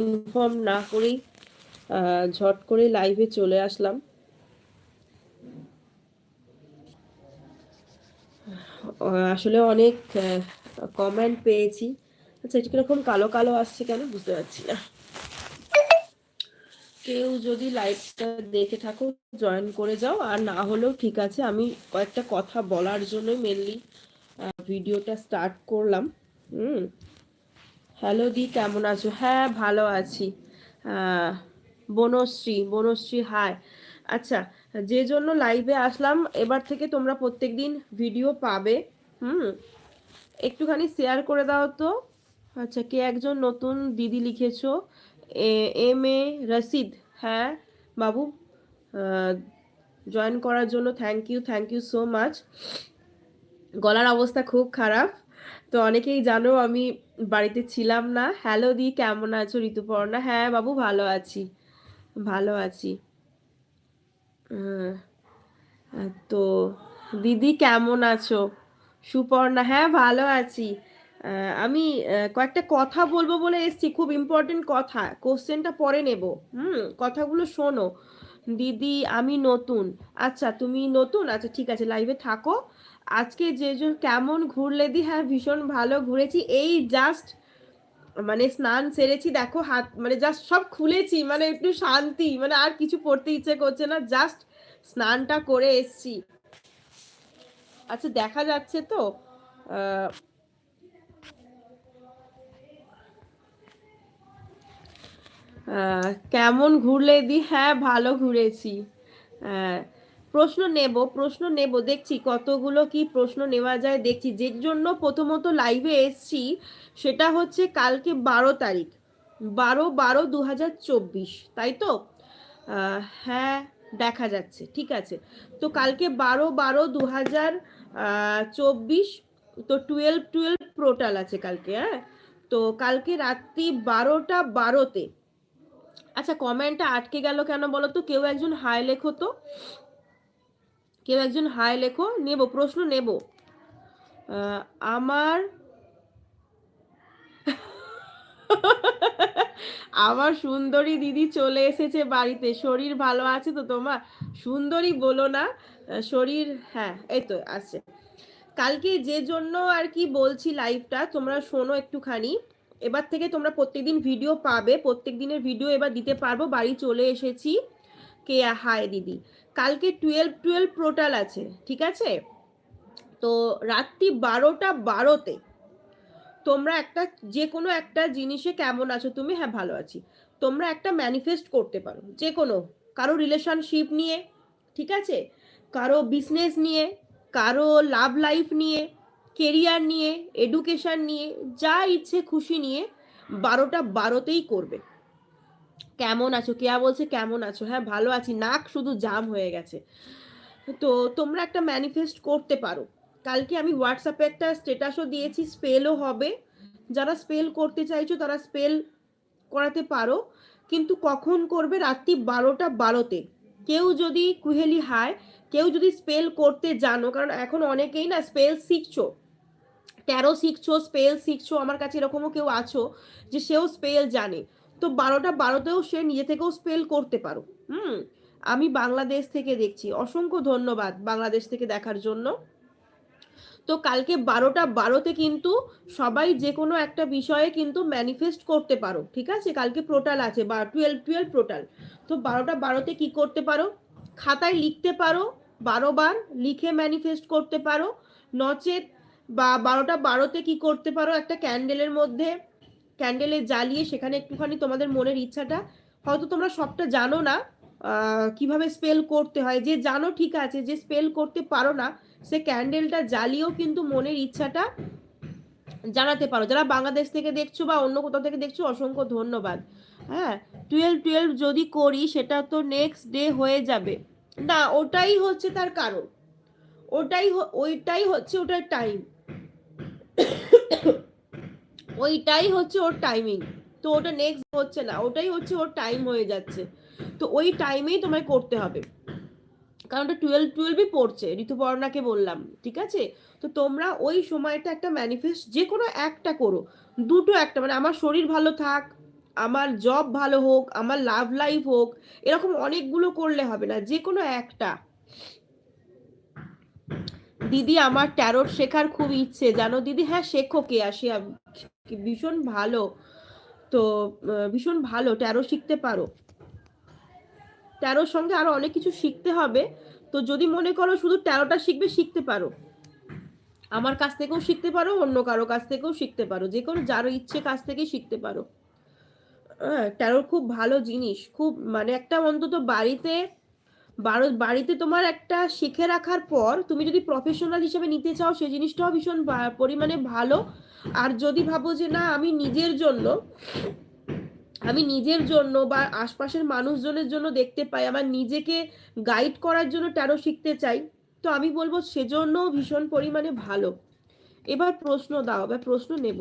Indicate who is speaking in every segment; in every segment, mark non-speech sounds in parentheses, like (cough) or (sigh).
Speaker 1: Inform না করেই ঝট করে লাইভে চলে আসলাম। আসলে অনেক কমেন্ট পেয়েছি। আচ্ছা এটা কীরকম কালো কালো আসছে কেন বুঝতে পারছি না। কেউ যদি লাইভটা দেখে থাকো জয়েন করে যাও। আর না হলেও ঠিক আছে, আমি কয়েকটা কথা বলার জন্যই মেনলি ভিডিওটা স্টার্ট করলাম। হুম? হ্যালো দি, কেমন আছো? হ্যাঁ ভালো আছি। বনশ্রী বনশ্রী হাই আচ্ছা যে জন্য লাইভে আসলাম, এবার থেকে তোমরা প্রত্যেক দিন ভিডিও পাবে। হুম? একটুখানি শেয়ার করে দাও তো। আচ্ছা কে একজন নতুন দিদি লিখেছো? M A Rashid. হ্যাঁ বাবু জয়েন করার জন্য thank you thank you so much গলার অবস্থা খুব খারাপ। তো অনেকেই জানো আমি বাড়িতে ছিলাম না। হ্যালো দি, কেমন আছো? ঋতুপর্ণা? হ্যাঁ বাবু, ভালো আছি। ভালো আছি। তো দিদি কেমন আছো? সুপর্ণা? হ্যাঁ ভালো আছি। আমি কয়েকটা কথা বলব বলে এসছি। খুব ইম্পর্টেন্ট কথা। কোশ্চেনটা পরে নেব। হুম, কথাগুলো শোনো। দিদি, আমি নতুন। আচ্ছা তুমি নতুন? আচ্ছা ঠিক আছে লাইভে থাকো। আজকে যে কেমন ঘুরলে দি হ্যাঁ ভীষণ ভালো ঘুরেছি। এই জাস্ট মানে স্নান সেরেছি দেখো হাত মানে জাস্ট সব খুলেছি মানে একটু শান্তি মানে আর কিছু পড়তে ইচ্ছে করছে না জাস্ট স্নানটা করে এসছি। আচ্ছা দেখা যাচ্ছে তো কেমন ঘুরলে দি হ্যাঁ ভালো ঘুরেছি। আহ, প্রশ্ন নেব প্রশ্ন নেব, দেখছি কতগুলো কি প্রশ্ন নেওয়া যায়, দেখছি। যে জন্য প্রথমত লাইভে এসছি, সেটা হচ্ছে কালকে বারো তারিখ, বারো বারো দু তাই তো? হ্যাঁ দেখা যাচ্ছে, ঠিক আছে। তো কালকে বারো বারো দু চব্বিশ, তো টুয়েলভ টুয়েলভ পোর্টাল আছে কালকে হ্যাঁ? তো কালকে রাত্রি বারোটা বারোতে। আচ্ছা কমেন্টটা আটকে গেল কেন বলো তো? কেউ একজন হাই লেখো তো। কেউ একজন হাই লেখো, নেব, প্রশ্ন নেব। আমার আমার সুন্দরী দিদি চলে এসেছে বাড়িতে। শরীর ভালো আছে তো তোমার? সুন্দরী বলো না। শরীর হ্যাঁ এই তো আছে। কালকে যে জন্য আর কি বলছি লাইভটা তোমরা শোনো একটুখানি। এবার থেকে তোমরা প্রত্যেকদিন ভিডিও পাবে। প্রত্যেক দিনের ভিডিও এবার দিতে পারব। বাড়ি চলে এসেছি। কে হায় দিদি। কালকে টুয়েলভ টুয়েলভ পোর্টাল আছে, ঠিক আছে? তো রাত্রি বারোটা বারোতে তোমরা একটা যে কোনো একটা জিনিসে কেমন আছো? তুমি হ্যাঁ ভালো আছি। তোমরা একটা ম্যানিফেস্ট করতে পারো যে কোনো কারও রিলেশনশিপ নিয়ে, ঠিক আছে? কারও বিজনেস নিয়ে, কারও লাভ লাইফ নিয়ে কেরিয়ার নিয়ে এডুকেশন নিয়ে, যা ইচ্ছে খুশি নিয়ে বারোটা বারোতেই করবে। কেমন আছো? কেয়া বলছে কেমন আছো? হ্যাঁ ভালো আছি। নাক শুধু জাম হয়ে গেছে। তো তোমরা একটা ম্যানিফেস্ট করতে পারো। কালকে আমি হোয়াটসঅ্যাপে একটা স্টেটাসও দিয়েছি স্পেলও হবে। যারা স্পেল করতে চাইছো, তারা স্পেল করাতে পারো। কিন্তু কখন করবে? রাত্রি বারোটা বারোতে। কেউ যদি কুহেলি হায়, কেউ যদি স্পেল করতে জানো, কারণ এখন অনেকেই না স্পেল শিখছো। ট্যারো শিখছো স্পেল শিখছো, আমার কাছে এরকমও কেউ আছো যে সেও স্পেল জানে। তো বারোটা বারোতেও সে নিজে থেকেও স্পেল করতে পারো হুম? আমি বাংলাদেশ থেকে দেখছি, অসংখ্য ধন্যবাদ বাংলাদেশ থেকে দেখার জন্য। তো কালকে বারোটা বারোতে কিন্তু সবাই যে কোনো একটা বিষয়ে কিন্তু ম্যানিফেস্ট করতে পারো, ঠিক আছে? কালকে পোর্টাল আছে, বা টুয়েলভ টুয়েলভ পোর্টাল তো বারোটা বারোতে কি করতে পারো? খাতায় লিখতে পারো, বারো বার লিখে ম্যানিফেস্ট করতে পারো। নচেত বা বারোটা বারোতে কি করতে পারো? একটা ক্যান্ডেলের মধ্যে ক্যান্ডেলে জ্বালিয়ে সেখানে একটুখানি তোমাদের মনের ইচ্ছাটা, হয়তো তোমরা সবটা জানো না কীভাবে স্পেল করতে হয়। যে জানো ঠিক আছে, যে স্পেল করতে পারো না, সে ক্যান্ডেলটা জ্বালিয়েও কিন্তু মনের ইচ্ছাটা জানাতে পারো। যারা বাংলাদেশ থেকে দেখছ বা অন্য কোথাও থেকে দেখছ, অসংখ্য ধন্যবাদ। হ্যাঁ টুয়েলভ টুয়েলভ যদি করি, সেটা তো নেক্সট ডে হয়ে যাবে। না, ওটাই হচ্ছে তার কারণ। ওটাই ওইটাই হচ্ছে ওটার টাইম ওইটাই হচ্ছে ওর টাইমিং তো ওটা নেক্সট হচ্ছে না, ওটাই হচ্ছে ওর টাইম হয়ে যাচ্ছে। তো ওই টাইমেই তোমায় করতে হবে। কারণ ওটা টুয়েলভ টুয়েলভই পড়ছে, ঋতুপর্ণাকে বললাম, ঠিক আছে? তো তোমরা ওই সময়টা একটা ম্যানিফেস্ট যে কোনো একটা করো। দুটো একটা মানে আমার শরীর ভালো থাক, আমার জব ভালো হোক, আমার লাভ লাইফ হোক, এরকম অনেকগুলো করলে হবে না যে কোনো একটা। দিদি আমার ট্যারোট শেখার খুব ইচ্ছে। জানো দিদি? হ্যাঁ শেখো কে আসি ভীষণ ভালো। তো ভীষণ ভালো ট্যারো শিখতে পারো। ট্যারোর সঙ্গে আরও অনেক কিছু শিখতে হবে। তো যদি মনে করো শুধু ট্যারোটা শিখবে, শিখতে পারো। আমার কাছ থেকেও শিখতে পারো, অন্য কারও কাছ থেকেও শিখতে পারো। যে কোনো যার ইচ্ছে কাছ থেকেই শিখতে পারো। হ্যাঁ ট্যারোর খুব ভালো জিনিস। খুব মানে একটা অন্তত বাড়িতে বাড়িতে তোমার একটা শিখে রাখার পর তুমি যদি প্রফেশনাল হিসেবে নিতে চাও সেই জিনিসটাও ভীষণ পরিমাণে ভালো। আর যদি ভাবো যে না, আমি নিজের জন্য, আমি নিজের জন্য বা আশপাশের মানুষজনের জন্য দেখতে পাই আমার নিজেকে গাইড করার জন্য ট্যারো শিখতে চাই, তো আমি বলব সেজন্য ভীষণ পরিমাণে ভালো। এবার প্রশ্ন দাও, এবার প্রশ্ন নেব।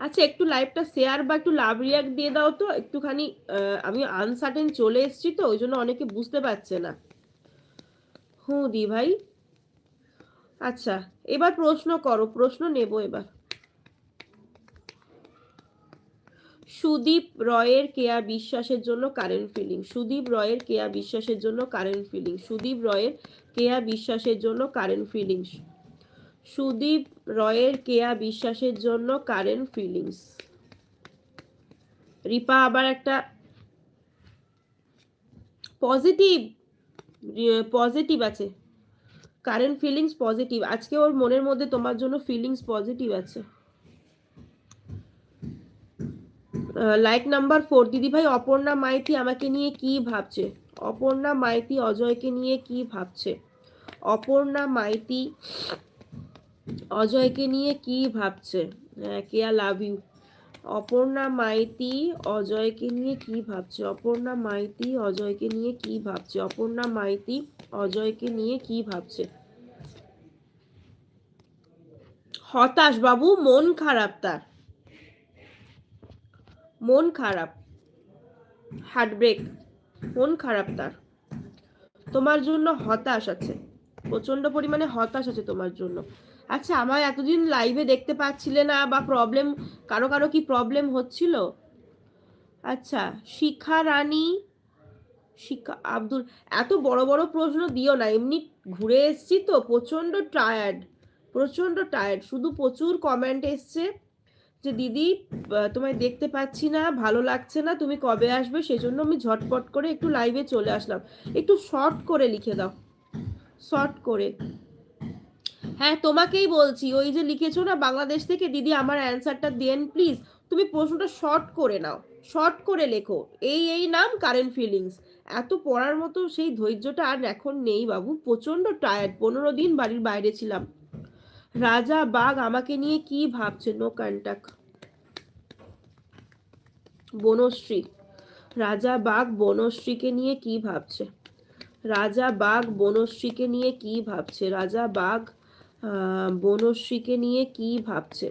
Speaker 1: আচ্ছা একটু লাইভটা শেয়ার বা একটু লাভ রিয়াক্ট দিয়ে দাও তো। একটুখানি আমি আনসার্টেন চলে এসেছি তো, ওই জন্য অনেকে বুঝতে পারছে না। হুঁ, দি ভাই। আচ্ছা এবার প্রশ্ন করো, প্রশ্ন নেব এবার। সুদীপ রয়ের কেয়া বিশ্বাসের জন্য কারেন্ট ফিলিং সুদীপ রয়ের কেয়া বিশ্বাসের জন্য কারেন্ট ফিলিং সুদীপ রয়ের কেয়া বিশ্বাসের জন্য কারেন্ট ফিলিংস সুদীপ রয়ের কেয়া বিশ্বাসের জন্য কারেন্ট ফিলিংস। রিপা আবার একটা পজিটিভ পজিটিভ আছে। Current feelings positive. আজকে ওর মনের মধ্যে তোমার জন্য ফিলিংস পজিটিভ আছে। Like number four. দিদি ভাই, অপর্ণা মাইতি আমাকে নিয়ে কি ভাবছে? অপর্ণা মাইতি অজয়কে নিয়ে কি ভাবছে? অপর্ণা মাইতি অজয়কে নিয়ে কি ভাবছে? Keya love you? Aparna Maiti অজয়কে নিয়ে কি ভাবছে? অপর্ণা মাইতি অজয়কে নিয়ে কি ভাবছে? অপর্ণা মাইতি অজয়কে নিয়ে কি ভাবছে? হতাশ বাবু, মন খারাপ তার। মন খারাপ। হার্টব্রেক মন খারাপ তার। তোমার জন্য হতাশ আছে। প্রচণ্ড পরিমাণে হতাশ আছে তোমার জন্য। আচ্ছা আমার এতদিন লাইভে দেখতে পাচ্ছিলে না বা প্রবলেম কারও কারও কি প্রবলেম হচ্ছিল? আচ্ছা শিখা রানী, শিখা আব্দুল, এত বড় বড় প্রশ্ন দিও না, এমনি ঘুরে এসছি তো, প্রচণ্ড টায়ার্ড প্রচণ্ড টায়ার্ড শুধু প্রচুর কমেন্ট এসছে যে, দিদি তোমায় দেখতে পাচ্ছি না, ভালো লাগছে না, তুমি কবে আসবে? সেজন্য আমি ঝটপট করে একটু লাইভে চলে আসলাম। একটু শর্ট করে লিখে দাও শর্ট করে। হ্যাঁ তোমাকেই বলছি, ওই যে লিখেছো না, বাংলাদেশ থেকে দিদি আমার অ্যান্সারটা দেন প্লিজ তুমি প্রশ্নটা শর্ট করে নাও শর্ট করে লেখো। এই এই নাম কারেন্ট ফিলিংস এত পড়ার মতো সেই ধৈর্যটা আর এখন নেই বাবু প্রচণ্ড টায়ার্ড পনেরো দিন বাড়ির বাইরে ছিলাম। রাজা বাঘ আমাকে নিয়ে কি ভাবছে? No contact Banashree. রাজা বাঘ বনশ্রীকে নিয়ে কি ভাবছে? রাজা বাঘ বনশ্রীকে নিয়ে কি ভাবছে? রাজা বাঘ বনশ্রীকে নিয়ে কি ভাবছে?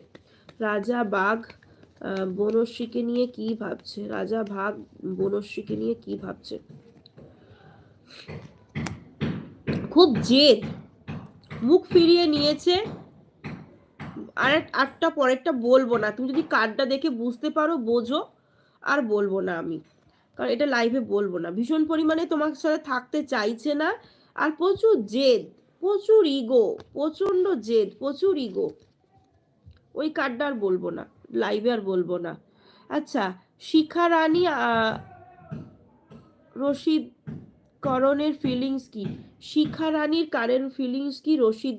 Speaker 1: রাজা বাঘ বনশ্রীকে নিয়ে কি ভাবছে? রাজা ভাগ বনশ্রীকে নিয়ে কি ভাবছে? খুব জেদ। মুখ ফিরিয়ে নিয়েছে। আর আটটা পরেরটা বলব না। তুমি যদি কার্ডটা দেখে বুঝতে পারো, বোঝো। আর বলব না আমি। কারণ এটা লাইভে বলব না। ভীষণ পরিমাণে তোমার সাথে থাকতে চাইছে না। আর প্রচুর জেদ। প্রচুর ইগো প্রচণ্ড জেদ, প্রচুর ইগো ওই কার্ডটা আর বলব না লাইভে আর বলব না। আচ্ছা শিখা রানী রশিদ করণের ফিলিংস কি? শিখা রানীর কারেন্ট ফিলিংস কি রশিদ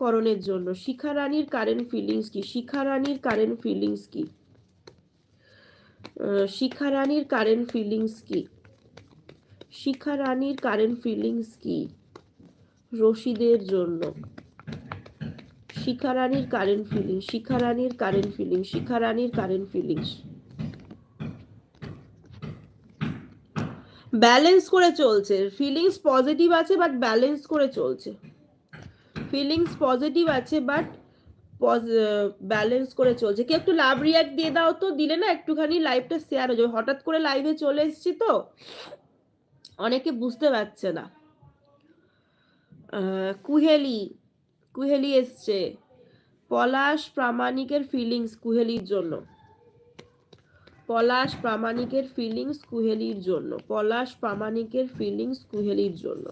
Speaker 1: করণের জন্য? শিখা রানীর কারেন্ট ফিলিংস কি? শিখা রানীর কারেন্ট ফিলিংস কি? শিখা রানীর কারেন্ট ফিলিংস কি? শিখা রানীর কারেন্ট ফিলিংস কি? রশিদের জন্য। শিখা রানীর কারেন্ট ফিলিং শিখা রানীর কারেন্ট ফিলিং, শিখারানির কারেন্ট ফিলিংস। ব্যালেন্স করে চলছে। ফিলিংস পজিটিভ আছে, বাট ব্যালেন্স করে চলছে। ফিলিংস পজিটিভ আছে, বাট ব্যালেন্স করে চলছে। কি একটু লাভ রিয়াক্ট দিয়ে দাও তো, দিলে না একটুখানি লাইভটা শেয়ার হয়ে যাবে। হঠাৎ করে লাইভে চলে এসেছি তো, অনেকে বুঝতে পারছে না। কুহেলি কুহেলি এসছে। পলাশ প্রামাণিকের ফিলিংস কুহেলির জন্য। পলাশ প্রামাণিকের ফিলিংস কুহেলির জন্য। পলাশ প্রামাণিকের ফিলিংস কুহেলির জন্য।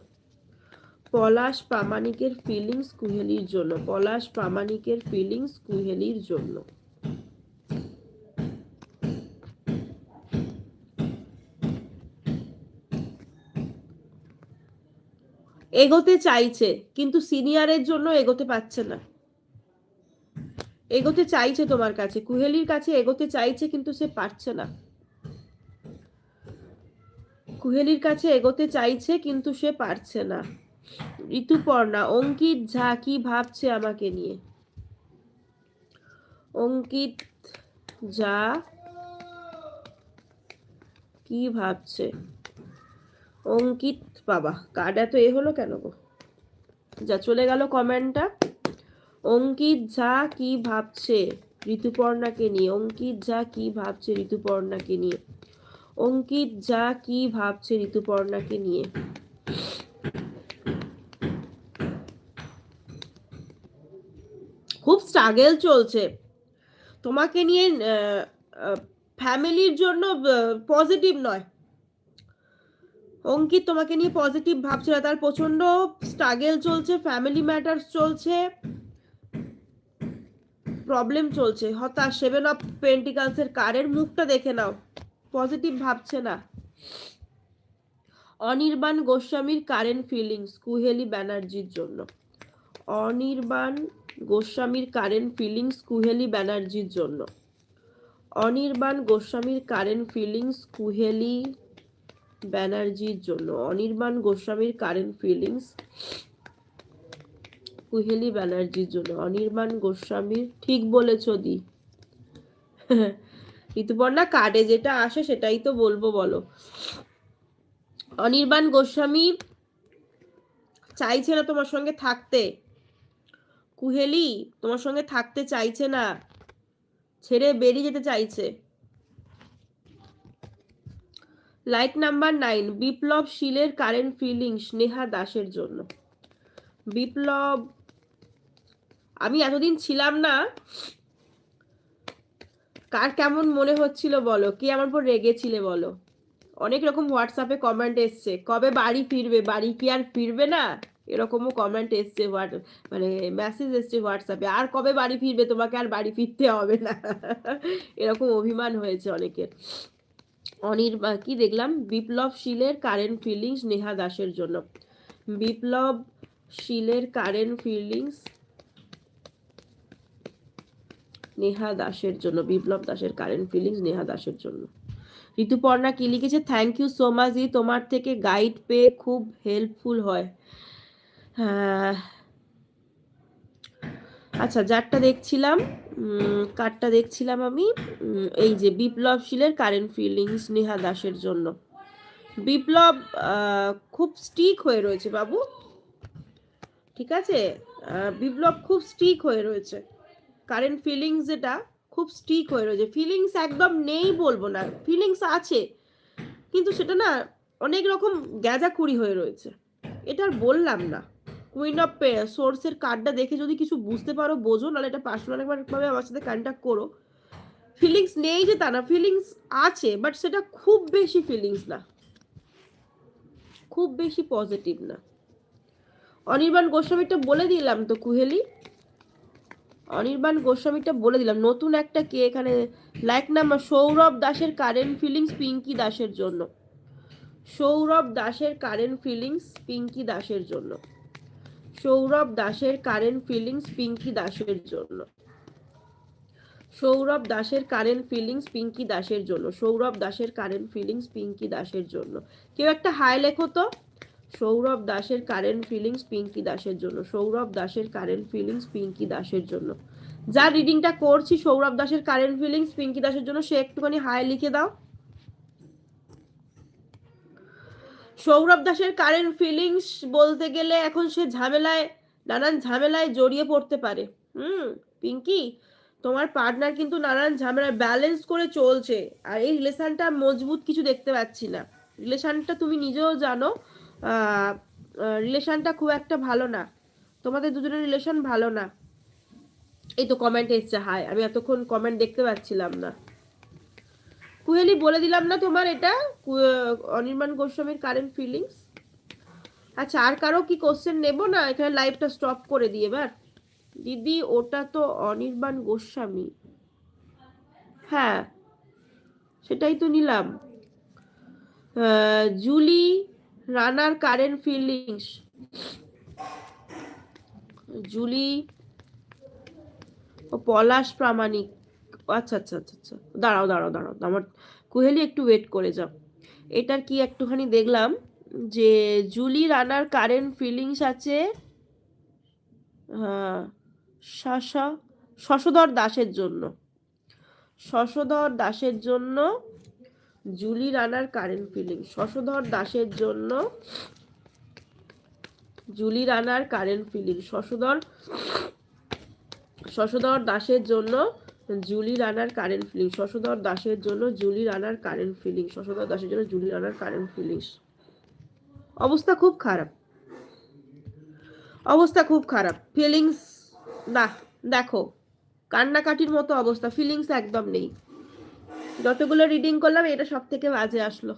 Speaker 1: পলাশ প্রামাণিকের ফিলিংস কুহেলির জন্য। পলাশ প্রামাণিকের ফিলিংস কুহেলির জন্য। এগোতে চাইছে, কিন্তু সিনিয়রের জন্য এগোতে পারছে না। এগোতে চাইছে তোমার কাছে, কুহেলির কাছে এগোতে চাইছে, কিন্তু সে পারছে না। কুহেলির কাছে এগোতে চাইছে, কিন্তু সে পারছে না। ঋতুপর্ণা, অঙ্কিত ঝা কি ভাবছে আমাকে নিয়ে? অঙ্কিত যা কি ভাবছে? অঙ্কিত বাবা, কার্ড এত এ হলো কেন গো? যা চলে গেল কমেন্টটা। অঙ্কিত ঝা কি ভাবছে ঋতুপর্ণাকে নিয়ে? অঙ্কিত ঝা কি ভাবছে ঋতুপর্ণাকে নিয়ে? অঙ্কিত যা কি ভাবছে ঋতুপর্ণাকে নিয়ে? খুব স্ট্রাগেল চলছে। তোমাকে নিয়ে ফ্যামিলির জন্য পজিটিভ নয়। অঙ্কিত, তোমাকে নিয়ে পজিটিভ ভাবছে না। তার প্রচণ্ড স্ট্রাগেল চলছে ফ্যামিলি ম্যাটার্স চলছে প্রবলেম চলছে। হতাশ সেভেন অফ পেন্টিকালসের কারের মুখটা দেখে নাও। পজিটিভ ভাবছে না। অনির্বাণ গোস্বামীর কারেন্ট ফিলিংস কুহেলি ব্যানার্জির জন্য। অনির্বাণ গোস্বামীর কারেন্ট ফিলিংস কুহেলি ব্যানার্জির জন্য। অনির্বাণ গোস্বামীর কারেন্ট ফিলিংস কুহেলি ব্যানার্জির জন্য। অনির্বাণ গোস্বামীর কারেন্ট ফিলিংস, কুহেলি ব্যানার্জির জন্য। অনির্বাণ গোস্বামীর ঠিক বলেছ দি। (laughs) ঋতুপর্ণা কার্ডে যেটা আসে সেটাই তো বলব, বলো। অনির্বাণ গোস্বামী চাইছে না তোমার সঙ্গে থাকতে। কুহেলি তোমার সঙ্গে থাকতে চাইছে না। ছেড়ে বেরিয়ে যেতে চাইছে। লাইট নাম্বার নাইন, বিপ্লব শীলের কারেন্ট ফিলিংস নেহা দাসের জন্য। বিপ্লব, আমি এতদিন ছিলাম না। কার কেমন মনে হচ্ছিল বলো? কে আমার উপর রেগেছিলে বলো? অনেক রকম হোয়াটসঅ্যাপে কমেন্ট এসছে। কবে বাড়ি ফিরবে? বাড়ি কি আর ফিরবে না? এরকমও কমেন্ট এসছে হোয়াট মানে মেসেজ এসছে হোয়াটসঅ্যাপে আর কবে বাড়ি ফিরবে? তোমাকে আর বাড়ি ফিরতে হবে না। এরকম অভিমান হয়েছে অনেকের। অনির কি দেখলাম? বিপ্লব শীলের কারেন্ট ফিলিংস নেহা দাসের জন্য। বিপ্লব শীলের কারেন্ট ফিলিংস নেহা দাসের জন্য। বিপ্লব দাসের কারেন্ট ফিলিংস নেহা দাসের জন্য। ঋতুপর্ণা কি লিখেছে? থ্যাংক ইউ সো মাচ দি তোমার থেকে গাইড পেয়ে খুব হেল্পফুল হয়। হ্যাঁ আচ্ছা যারটা দেখছিলাম কার্ডটা দেখছিলাম আমি এই যে বিপ্লব শীলের কারেন্ট ফিলিংস নেহা দাসের জন্য। বিপ্লব খুব স্টিক হয়ে রয়েছে বাবু। ঠিক আছে? বিপ্লব খুব স্টিক হয়ে রয়েছে। কারেন্ট ফিলিংস যেটা, খুব স্টিক হয়ে রয়েছে। ফিলিংস একদম নেই বলব না। ফিলিংস আছে। কিন্তু সেটা না অনেক রকম গ্যাজাকুড়ি হয়ে রয়েছে। এটা আর বললাম না। কুইন অফ সোর্সের কার্ডটা দেখে যদি কিছু বুঝতে পারো, বোঝো, নাহলে এটা পার্সোনাল একবারভাবে আমার সাথে কন্ট্যাক্ট করো। ফিলিংস নেই যে তা না ফিলিংস আছে বাট সেটা খুব বেশি ফিলিংস না। খুব বেশি পজিটিভ না। অনির্বাণ গোস্বামীটা বলে দিলাম তো, কুহেলি। অনির্বাণ গোস্বামীটা বলে দিলাম, নতুন একটা কে এখানে লাইক নাম্বার সৌরভ দাসের কারেন্ট ফিলিংস পিঙ্কি দাসের জন্য। সৌরভ দাসের কারেন্ট ফিলিংস পিঙ্কি দাসের জন্য। সৌরভ দাসের কারেন্ট ফিলিংস পিঙ্কি দাসের জন্য। সৌরভ দাসের কারেন্ট ফিলিংস পিঙ্কি দাসের জন্য। সৌরভ দাসের কারেন্ট ফিলিংস পিঙ্কি দাসের জন্য। কেউ একটা হাই লেখো তো। সৌরভ দাসের কারেন্ট ফিলিংস পিঙ্কি দাসের জন্য। সৌরভ দাসের কারেন্ট ফিলিংস পিঙ্কি দাসের জন্য। যা রিডিংটা করছি সৌরভ দাসের কারেন্ট ফিলিংস পিঙ্কি দাসের জন্য, সে একটুখানি হাই লিখে দাও। সৌরভ দাসের কারেন্ট ফিলিংস বলতে গেলে এখন সে ঝামেলায়, নানান ঝামেলায় জড়িয়ে পড়তে পারে। হুম, পিঙ্কি, তোমার পার্টনার কিন্তু নানান ঝামেলায় ব্যালেন্স করে চলছে। আর এই রিলেশনটা মজবুত কিছু দেখতে পাচ্ছি না। রিলেশনটা তুমি নিজেও জানো রিলেশনটা খুব একটা ভালো না। তোমাদের দুজনের রিলেশন ভালো না। এই তো কমেন্ট এসছে হাই আমি এতক্ষণ কমেন্ট দেখতে পাচ্ছিলাম না। কুহেলি বলে দিলাম না তোমার এটা? অনির্বাণ গোস্বামীর কারেন্ট ফিলিংস আচ্ছা আর কারও কি কোশ্চেন নেব না? এখানে লাইভটা স্টপ করে দিয়ে এবার। দিদি, ওটা তো অনির্বাণ গোস্বামী। হ্যাঁ সেটাই তো নিলাম। জুলি রানার কারেন্ট ফিলিংস জুলি ও পলাশ প্রামাণিক। আচ্ছা আচ্ছা আচ্ছা আচ্ছা। দাঁড়াও দাঁড়াও দাঁড়াও। আমার কুহেলি একটু ওয়েট করে যাও। এটার কি একটুখানি দেখলাম যে জুলি, রানার কারেন্ট ফিলিংস আছে হ্যাঁ শশা, শশধর দাসের জন্য। শশধর দাসের জন্য জুলি, রানার কারেন্ট ফিলিংস। শশধর দাসের জন্য জুলি, রানার কারেন্ট ফিলিংস। শশধর শশধর দাসের জন্য জুলি রানার কারেন্ট ফিলিং শশধর দাসের জন্য জুলি রানার কারেন্ট ফিলিং শশধর দাসের জন্য জুলি রানার কারেন্ট ফিলিংস। অবস্থা খুব খারাপ। অবস্থা খুব খারাপ। ফিলিংস, না, দেখো, কান্নাকাটির মতো অবস্থা, ফিলিংস একদম নেই। যতগুলো রিডিং করলাম, এটা সব থেকে বাজে আসলো।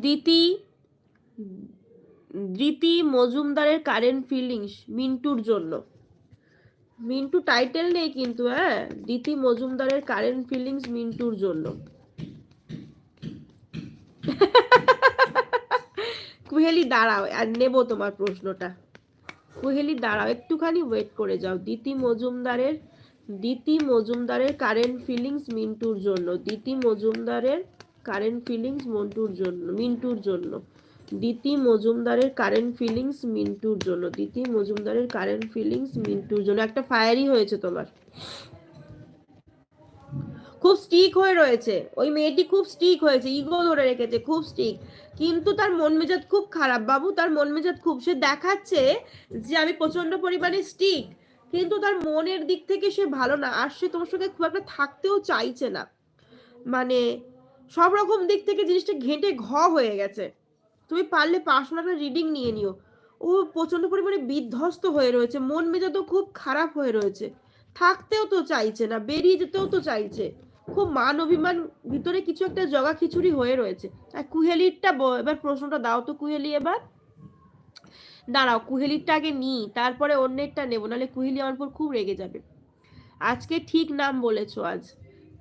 Speaker 1: দিতি, দৃতি মজুমদারের কারেন্ট ফিলিংস, মিন্টুর জন্য। মিন্টু টাইটেল নেই কিন্তু হ্যাঁ? দিতি মজুমদারের কারেন্ট ফিলিংস মিন্টুর জন্য। কুহেলি, দাঁড়াও, আর নেব তোমার প্রশ্নটা। কুহেলি, দাঁড়াও, একটুখানি ওয়েট করে যাও। দিতি মজুমদারের দিতি মজুমদারের কারেন্ট ফিলিংস মিন্টুর জন্য। দিতি মজুমদারের কারেন্ট ফিলিংস মন্টুর জন্য, মিন্টুর জন্য। দিতি মজুমদারের কারেন্ট ফিলিংস মিন্টুর জন্য, দিতি মজুমদারের কারেন্ট ফিলিংস মিন্টুর জন্য। একটা ফায়ারই হয়েছে তোমার। খুব স্টিক হয়ে রয়েছে। ওই মেয়েটি খুব স্টিক হয়েছে ইগো ধরে রেখেছে, খুব স্টিক কিন্তু তার মন মেজাজ খুব খারাপ। বাবু, তার মন মেজাজ খুব, সে দেখাচ্ছে যে আমি প্রচণ্ড পরিমাণে স্টিক কিন্তু তার মনের দিক থেকে সে ভালো না, আর সে তোমার সঙ্গে খুব একটা থাকতেও চাইছে না। মানে সব রকম দিক থেকে জিনিসটা ঘেঁটে ঘ হয়ে গেছে। তুমি পারলে পার্সোনাল রিডিং নিয়ে নিও। ও প্রচণ্ড পরিমাণে বিধ্বস্ত হয়ে রয়েছে, মন মেজাজও খুব খারাপ হয়ে রয়েছে। থাকতেও তো চাইছে না, বেরিয়ে যেতেও তো চাইছে। খুব মান অভিমান, ভিতরে কিছু একটা জগা খিচুড়ি হয়ে রয়েছে। আর কুহেলিরটা এবার প্রশ্নটা দাও তো কুহেলি এবার। দাঁড়াও, কুহেলিরটা আগে নিই তারপরে অন্যেরটা নেব, নাহলে কুহেলি আমার উপর খুব রেগে যাবে। আজকে ঠিক নাম বলেছ আজ।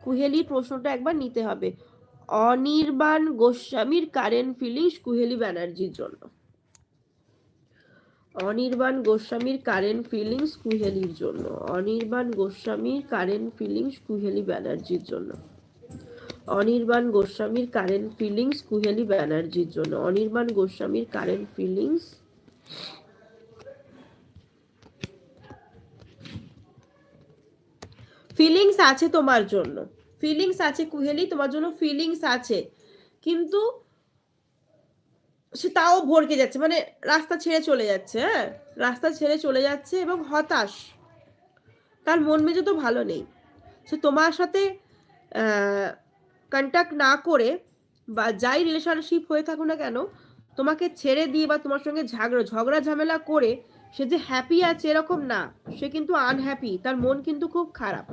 Speaker 1: কুহেলি প্রশ্নটা একবার নিতে হবে। অনির্বাণ গোস্বামীর কারেন্ট ফিলিংস কুহেলি ব্যানার্জির জন্য। অনির্বাণ গোস্বামীর কারেন্ট ফিলিংস কুহেলির জন্য। অনির্বাণ গোস্বামীর কারেন্ট ফিলিংস কুহেলি ব্যানার্জির জন্য। অনির্বাণ গোস্বামীর কারেন্ট ফিলিংস কুহেলি ব্যানার্জির জন্য। অনির্বাণ গোস্বামীর কারেন্ট ফিলিংস ফিলিংস আছে তোমার জন্য। ফিলিংস আছে কুহেলি, তোমার জন্য ফিলিংস আছে। কিন্তু সে তাও ভরকে যাচ্ছে মানে রাস্তা ছেড়ে চলে যাচ্ছে হ্যাঁ? রাস্তা ছেড়ে চলে যাচ্ছে এবং হতাশ। তার মন মেজে তো ভালো নেই। সে তোমার সাথে কন্ট্যাক্ট না করে বা যাই রিলেশনশিপ হয়ে থাকুক না কেন, তোমাকে ছেড়ে দিয়ে বা তোমার সঙ্গে ঝগড়া ঝগড়া, ঝামেলা করে সে যে হ্যাপি আছে এরকম না। সে কিন্তু আনহ্যাপি তার মন কিন্তু খুব খারাপ।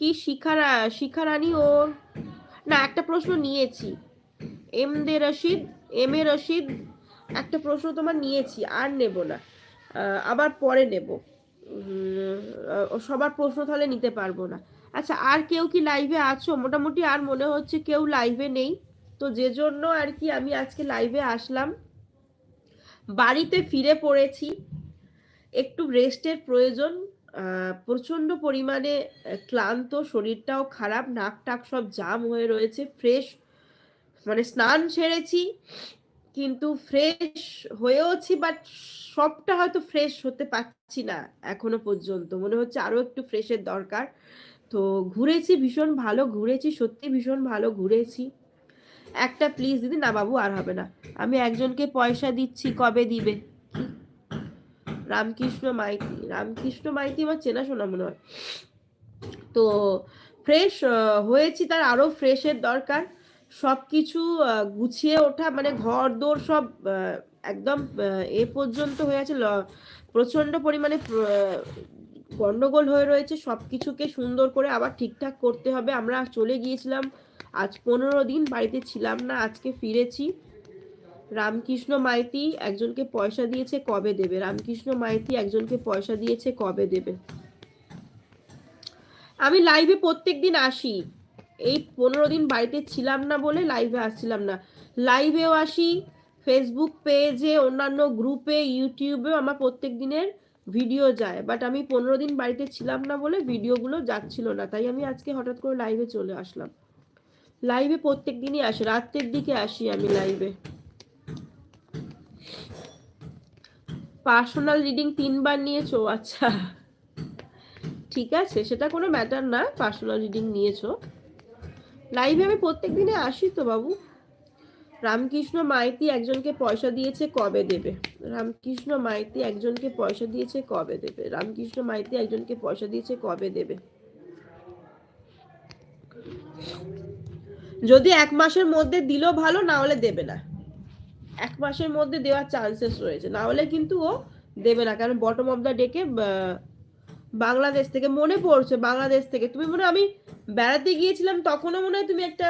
Speaker 1: কি শিখারা শিখারানি ওর না, একটা প্রশ্ন নিয়েছি। এম দে রশিদ, এম এ রশিদ, একটা প্রশ্ন তোমার নিয়েছি, আর নেব না। আবার পরে নেব। সবার প্রশ্ন তাহলে নিতে পারব না। আচ্ছা আর কেউ কি লাইভে আছো? মোটামুটি আর মনে হচ্ছে কেউ লাইভে নেই। তো যে জন্য আর কি আমি আজকে লাইভে আসলাম। বাড়িতে ফিরে পড়েছি। একটু রেস্টের প্রয়োজন। প্রচণ্ড পরিমাণে ক্লান্ত, শরীরটাও খারাপ, নাক টাক সব জাম হয়ে রয়েছে, ফ্রেশ মানে স্নান সেরেছি, কিন্তু ফ্রেশ হয়েওছি, বাট সবটা হয়তো ফ্রেশ হতে পারছি না এখনও পর্যন্ত। মনে হচ্ছে আরও একটু ফ্রেশের দরকার। তো ঘুরেছি, ভীষণ ভালো ঘুরেছি, সত্যি ভীষণ ভালো ঘুরেছি। একটা প্লিজ দিদি, না বাবু, আর হবে না। আমি একজনকে পয়সা দিচ্ছি, কবে দিবে? রামকৃষ্ণ মাইতি রামকৃষ্ণ মাইতি আমার চেনাশোনা মনে হয়। তো ফ্রেশ হয়েছি তার আরও ফ্রেশের দরকার। সব কিছু গুছিয়ে ওঠা মানে ঘর দোর সব একদম এ পর্যন্ত হয়ে আছে। প্রচণ্ড পরিমাণে প্র- গন্ডগোল হয়ে রয়েছে। সব কিছুকে সুন্দর করে আবার ঠিকঠাক করতে হবে। আমরা চলে গিয়েছিলাম। আজ পনেরো দিন বাড়িতে ছিলাম না, আজকে ফিরেছি। রামকৃষ্ণ মাইতি একজনকে পয়সা দিয়েছে কবে দেবে? রামকৃষ্ণ মাইতি একজনকে পয়সা দিয়েছে কবে দেবে? আমি লাইভে প্রত্যেক দিন আসি। এই পনেরো দিন বাড়িতে ছিলাম না বলে লাইভে আসছিলাম না। লাইভেও আসি ফেসবুক পেজে অন্যান্য গ্রুপে ইউটিউবেও আমার প্রত্যেক দিনের ভিডিও যায়। বাট আমি পনেরো দিন বাড়িতে ছিলাম না বলে ভিডিওগুলো যাচ্ছিল না। তাই আমি আজকে হঠাৎ করে লাইভে চলে আসলাম। লাইভে প্রত্যেক দিনই আসি। রাত্রের দিকে আসি আমি লাইভে পার্সোনাল রিডিং তিনবার নিয়েছো? আচ্ছা। ঠিক আছে, সেটা কোনো ম্যাটার না পার্সোনাল রিডিং নিয়েছো। লাইভে আমি প্রত্যেক দিনে আসি তো বাবু। রামকৃষ্ণ মাইতি একজনকে পয়সা দিয়েছে কবে দেবে? রামকৃষ্ণ মাইতি একজনকে পয়সা দিয়েছে কবে দেবে? রামকৃষ্ণ মাইতি একজনকে পয়সা দিয়েছে কবে দেবে? যদি এক মাসের মধ্যে দিল ভালো, না হলে দেবে না। এক মাসের মধ্যে দেওয়ার চান্সেস রয়েছে। না হলে কিন্তু ও দেবে না। কারণ বটম অফ দ্য ডেকে বাংলাদেশ থেকে মনে পড়ছে, বাংলাদেশ থেকে। তুমি মনে আমি বেড়াতে গিয়েছিলাম তখনও মনে হয় তুমি একটা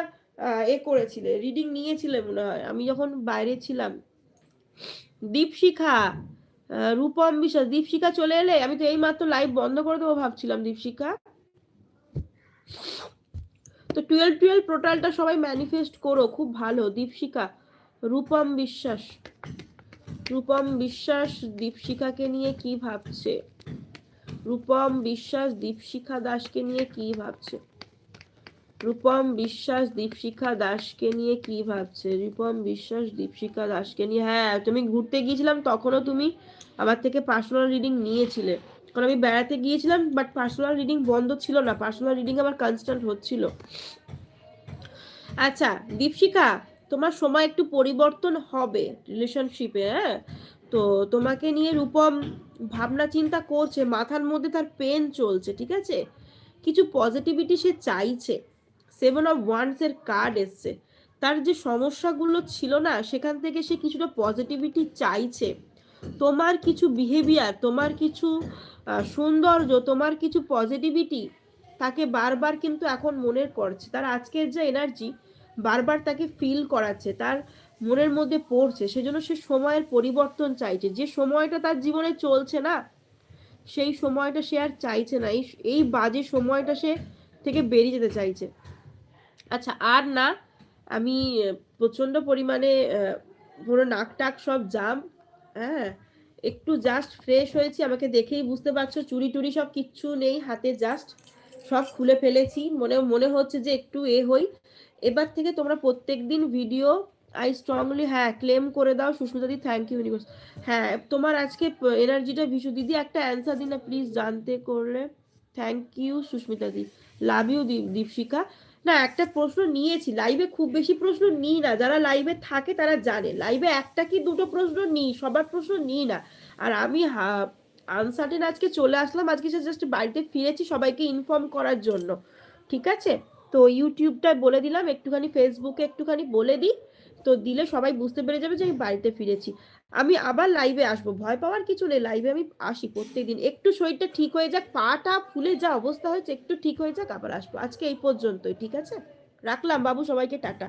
Speaker 1: এ করেছিলে রিডিং নিয়েছিলে মনে হয়। আমি যখন বাইরে ছিলাম, দীপশিখা রূপম বিশ্বাস, দীপশিখা চলে এলে আমি তো এইমাত্র লাইভ বন্ধ করে দেবো ভাবছিলাম দীপশিখা। তো টুয়েলভ টুয়েলভ পোর্টালটা সবাই ম্যানিফেস্ট করো, খুব ভালো। দীপশিখা রূপম বিশ্বাস। রূপম বিশ্বাস দীপশিখাকে নিয়ে কি ভাবছে? রূপম বিশ্বাস দীপশিখা দাসকে নিয়ে কি ভাবছে? রূপম বিশ্বাস দীপশিখা দাসকে নিয়ে কি ভাবছে? রূপম বিশ্বাস দীপশিখা দাসকে নিয়ে হ্যাঁ তুমি ঘুরতে গিয়েছিলাম তখনও তুমি আমার থেকে পার্সোনাল রিডিং নিয়েছিলে। কারণ আমি বেড়াতে গিয়েছিলাম বাট পার্সোনাল রিডিং বন্ধ ছিল না পার্সোনাল রিডিং আমার কনস্ট্যান্ট হচ্ছিল। আচ্ছা দীপশিখা তোমার সময় একটু পরিবর্তন হবে রিলেশনশিপে হ্যাঁ? তো তোমাকে নিয়ে রূপম ভাবনা চিন্তা করছে, মাথার মধ্যে তার পেন চলছে, ঠিক আছে? কিছু পজিটিভিটি সে চাইছে। সেভেন অফ ওয়ান্সের কার্ড এসছে। তার যে সমস্যাগুলো ছিল না, সেখান থেকে সে কিছুটা পজিটিভিটি চাইছে। তোমার কিছু বিহেভিয়ার তোমার কিছু সৌন্দর্য, তোমার কিছু পজিটিভিটি তাকে বারবার কিন্তু এখন মনের করছে। তার আজকের যে এনার্জি বারবার তাকে ফিল করাচ্ছে, তার মনের মধ্যে পড়ছে, সেজন্য সে সময়ের পরিবর্তন চাইছে। যে সময়টা তার জীবনে চলছে না, সেই সময়টা সে আর চাইছে না। এই বাজে সময়টা সে থেকে বেরিয়ে যেতে চাইছে। আচ্ছা আর না, আমি প্রচণ্ড পরিমাণে পুরো নাক টাক সব জাম হ্যাঁ একটু জাস্ট ফ্রেশ হয়েছি, আমাকে দেখেই বুঝতে পারছ, চুরি টুরি সব কিচ্ছু নেই, হাতে জাস্ট সব খুলে ফেলেছি। মনে মনে হচ্ছে যে একটু এ হই। এবার থেকে তোমরা প্রত্যেক দিন ভিডিও আই স্ট্রংলি হ্যাঁ ক্লেম করে দাও সুস্মিতা দি থ্যাংক ইউ ইউনিভার্স হ্যাঁ তোমার আজকে এনার্জিটা ভীষণ দিদি, একটা অ্যান্সার দিন না প্লিজ জানতে করলে। Thank you Susmita the. Love you Dipshikha. না, একটা প্রশ্ন নিয়েছি লাইভে খুব বেশি প্রশ্ন নিই না। যারা লাইভে থাকে, তারা জানে। লাইভে একটা কি দুটো প্রশ্ন নিই, সবার প্রশ্ন নিই না। আর আমি আনসার্টেন আজকে চলে আসলাম। আজকে জাস্ট বাড়িতে ফিরেছি সবাইকে ইনফর্ম করার জন্য। ঠিক আছে? তো ইউটিউবটা বলে দিলাম, একটুখানি ফেসবুকে একটুখানি বলে দিই। তো দিলে সবাই বুঝতে পেরে যাবে যে আমি বাড়িতে ফিরেছি। আমি আবার লাইভে আসব, ভয় পাওয়ার কিছু নেই লাইভে আমি আসি প্রত্যেক দিন একটু শরীরটা ঠিক হয়ে যাক, পাটা ফুলে যা অবস্থা হয়েছে, একটু ঠিক হয়ে যাক, আবার আসব। আজকে এই পর্যন্তই, ঠিক আছে? রাখলাম বাবু, সবাইকে টাটা।